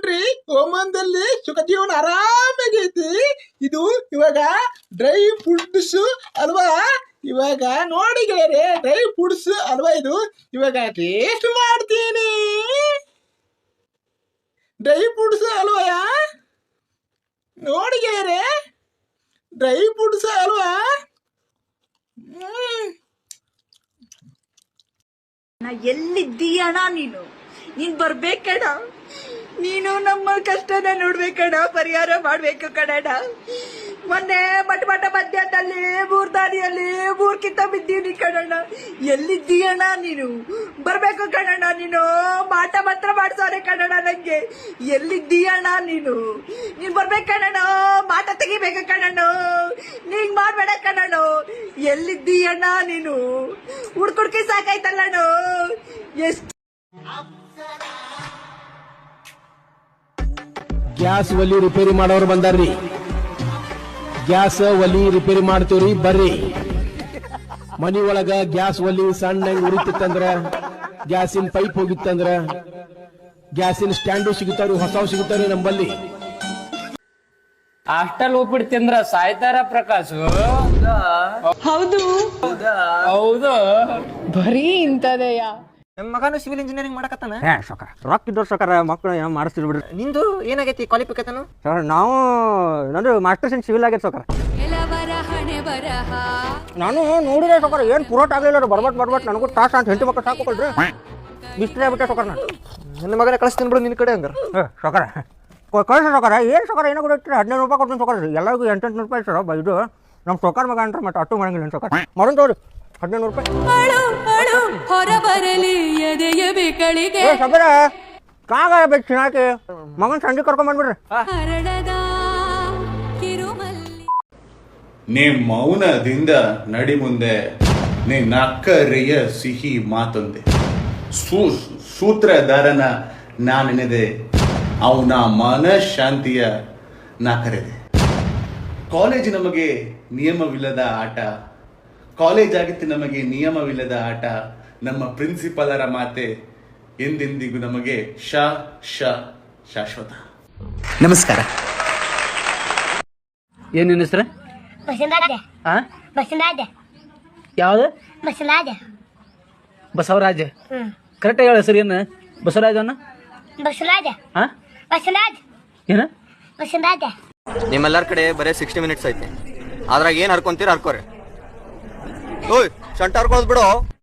ನೋಡ್ರಿ ಒಮ್ಮನದಲ್ಲಿ ಸುಖ ಜೀವನ ಆರಾಮಾಗೈತಿ ಇದು ಇವಾಗ ಡ್ರೈ ಫುಡ್ಸ್ ಅಲ್ವಾ? ಇವಾಗ ನೋಡಿ ಗೆಳೆಯರೆ ಡ್ರೈ ಫುಡ್ಸ್ ಅಲ್ವಾ ಇದು? ಇವಾಗ ಟೇಸ್ಟ್ ಮಾಡ್ತೀನಿ. ಡ್ರೈ ಫುಡ್ಸ್ ಅಲ್ವಾ? ನೋಡಿ ಗೆಳೆಯರೆ ಡ್ರೈ ಫುಡ್ಸ್ ಅಲ್ವಾ? ಎಲ್ಲಿದ್ದೀಯಣ ನೀನು? ನೀನ್ ಬರ್ಬೇಕಣ ನೀನು ನಮ್ಮ ಕಷ್ಟನ ನೋಡ್ಬೇಕಣ ಪರಿಹಾರ ಮಾಡ್ಬೇಕು ಕಣಣ ಮೊನ್ನೆ ಮಠ ಮಠ ಮಧ್ಯದಲ್ಲಿ ಮೂರ್ ದಾರಿಯಲ್ಲಿ ಮೂರ್ಕಿಂತ ಬಿದ್ದೀನಿ ಕಣಣ್ಣ. ಎಲ್ಲಿದ್ದೀಯಣ್ಣ ನೀನು? ಬರ್ಬೇಕು ಕಣಣ್ಣ ನೀನು? ಮಾಟ ಮಾತ್ರ ಮಾಡ್ಸೋರೆ ಕಣಣ್ಣ ನಂಗೆ. ಎಲ್ಲಿದ್ದೀಯಣ್ಣ ನೀನು? ನೀನ್ ಬರ್ಬೇಕು ಕಣಣ್ಣ? ಮಾಟ ತೆಗಿಬೇಕು ಕಣಣ್ಣ. ನೀಂಗ್ ಮಾಡ್ಬೇಡ ಕಣಣ್ಣ. ಎಲ್ಲಿದ್ದೀಯಣ್ಣ ನೀನು? ಹುಡ್ಕುಡ್ಕಿ ಸಾಕಾಯ್ತಲ್ಲಣ್ಣ. ಎಷ್ಟು ಗ್ಯಾಸ್ ಒಲಿ ರಿಪೇರಿ ಮಾಡೋರು ಬಂದಾರ್ರಿ. ಗ್ಯಾಸ್ ಒಲಿ ರಿಪೇರಿ ಮಾಡ್ತೀವ್ರಿ ಬರ್ರಿ. ಮನಿ ಒಳಗ ಗ್ಯಾಸ್ ಒಲಿ ಸಣ್ಣ ಉರಿತಿತ್ತಂದ್ರ ಗ್ಯಾಸಿನ ಪೈಪ್ ಹೋಗಿತ್ತಂದ್ರ ಗ್ಯಾಸಿನ ಸ್ಟ್ಯಾಂಡು ಸಿಗುತ್ತಾವ್ರಿ ಹೊಸವು ಸಿಗುತ್ತಾವ್ರಿ ನಂಬಲ್ಲಿ. ಹಾಸ್ಟೆಲ್ ಉಪ್ಪಿಟ್ಟು ತಿಂದ್ರ ಸಾಯ್ತಾರ ಪ್ರಕಾಶ್. ಹೌದು. ಹೌದು. ಬರೀ ಇಂಥದೆಯಾ? ನಮ್ಮ ಮಗನು ಸಿವಿಲ್ ಇಂಜಿನಿಯರಿಂಗ್ ಮಾಡಕತ್ತಾನ? ಏ ಸೊಕ ರೊಕ್ಕ ಇದ್ದವ್ರು ಸೊಕರ ಮಕ್ಕಳು ಏನೋ ಮಾಡಿಸ್ತಿರ್ ಬಿಡ್ರಿ. ನಿಂದು ಏನಾಗೈತಿ ಕ್ವಾಲಿಫಿಕೇಶನ್ ಸರ್ ನಾವು ನಂದು ಮಾಸ್ಟರ್ಸ್ ಇನ್ ಸಿವಿಲ್ ಆಗೈತೆ ಸೊಕರ ನಾನು ನೋಡಿದೆ ಸೊಕರ ಏನು ಪುರೋಟ ಆಗಲಿಲ್ಲ ಬರ್ಬಟ್ ಬರ್ಬಟ್ ನನಗೂ ಟಾಸ್ ಅಂತ ಹೆಂಡತಿ ಮಕ್ಕಳು ಸಾಕೋಕೊಳ್ರಿ ಬಿಸ್ಟ್ರಿ ಆಗ್ಬಿಟ್ಟೆ ಸೊಕರ ನಾನು. ನನ್ನ ಮಗನ ಕಳಿಸ್ತೀನಿ ಬಿಡು ನಿನ್ನ ಕಡೆ ಹಂಗಾರ. ಏ ಸೊಕರ ಕಳಿಸ ಸೊಕರ ಏನು ಸೊಕರ ಏನೋ ಕೊಡ್ತೀರಿ ಹದಿನೈದು ರೂಪಾಯಿ ಕೊಡ್ತೀನಿ ಸೊಕರ ಎಲ್ಲರಿಗೂ ಎಂಟೆಂಟು ರೂಪಾಯಿ ಸರ್ ಬ ಇದು ನಮ್ಮ ಸೊಕರ್ ಮಗ ಅಂತಾರೆ ಮತ್ತೆ ಅಟ್ಟು ಮಾಡಂಗಿಲ್ಲ ಸೊಕರ ಮಾಡೋಣ ತಗೋರಿ ಹದಿನೈದು ರೂಪಾಯಿ. ಹೊರಬರಲಿ ಎದೆಯ ಬಿಕಳಿಗೆ ಸಬರ ಕಾಗ ಬೇಕು ಚಿನ್ನಾಕಿ ಮಗನ ಸಂಜೆ ಕರ್ಕೊಂಡ್ ಬಂದ್ಬಿಡ್ರಿ. ಹರಡದ ಕಿರುಮಲ್ಲಿ. ನೀ ಮೌನದಿಂದ ನಡಿ ಮುಂದೆ ನೀ ಅಕ್ಕರಿಯ ಸಿಹಿ ಮಾತೊಂದೆ. ಸೂ ಸೂತ್ರಧಾರನ ನಾನೆನೆದೆ ಅವನ ಮನಃಶಾಂತಿಯ ನಾ ಕರೆದೆ ಕಾಲೇಜ್ ನಮಗೆ ನಿಯಮವಿಲ್ಲದ ಆಟ ಕಾಲೇಜ್ ಆಗಿತ್ತು ನಮಗೆ ನಿಯಮವಿಲ್ಲದ ಆಟ ನಮ್ಮ ಪ್ರಿನ್ಸಿಪಲರ ಮಾತೆ ಎಂದೆಂದಿಗೂ ನಮಗೆ ಶ ಶ ಶಾಶ್ವತ. ನಮಸ್ಕಾರ. ಏನೇನು ಸರ್ ಹೆಸ್ರು? ಬಸವರಾಜ. ಆ? ಬಸವರಾಜ. ಯಾವ್ದು? ಬಸವರಾಜ. ಹ್ಮ್. ಕರೆಕ್ಟ್ ಹೇಳ ಹೆಸರು ಏನು? ಬಸವರಾಜ ಬಸವರಾಜ. ಬಸವರಾಜ. ಏನು? ಏನ ಬಸವರಾಜ. ನಿಮ್ಮೆಲ್ಲರ ಕಡೆ ಬರೀ ಸಿಕ್ಸ್ಟಿ ಮಿನಿಟ್ಸ್ ಐತಿ. ಅದ್ರಾಗ ಏನು ಹರ್ಕೊಂತೀರ ಹರ್ಕೋರಿ. ಓಯ್ ಶಂಟ ಹರ್ಕೊಳೋದು ಬಿಡು.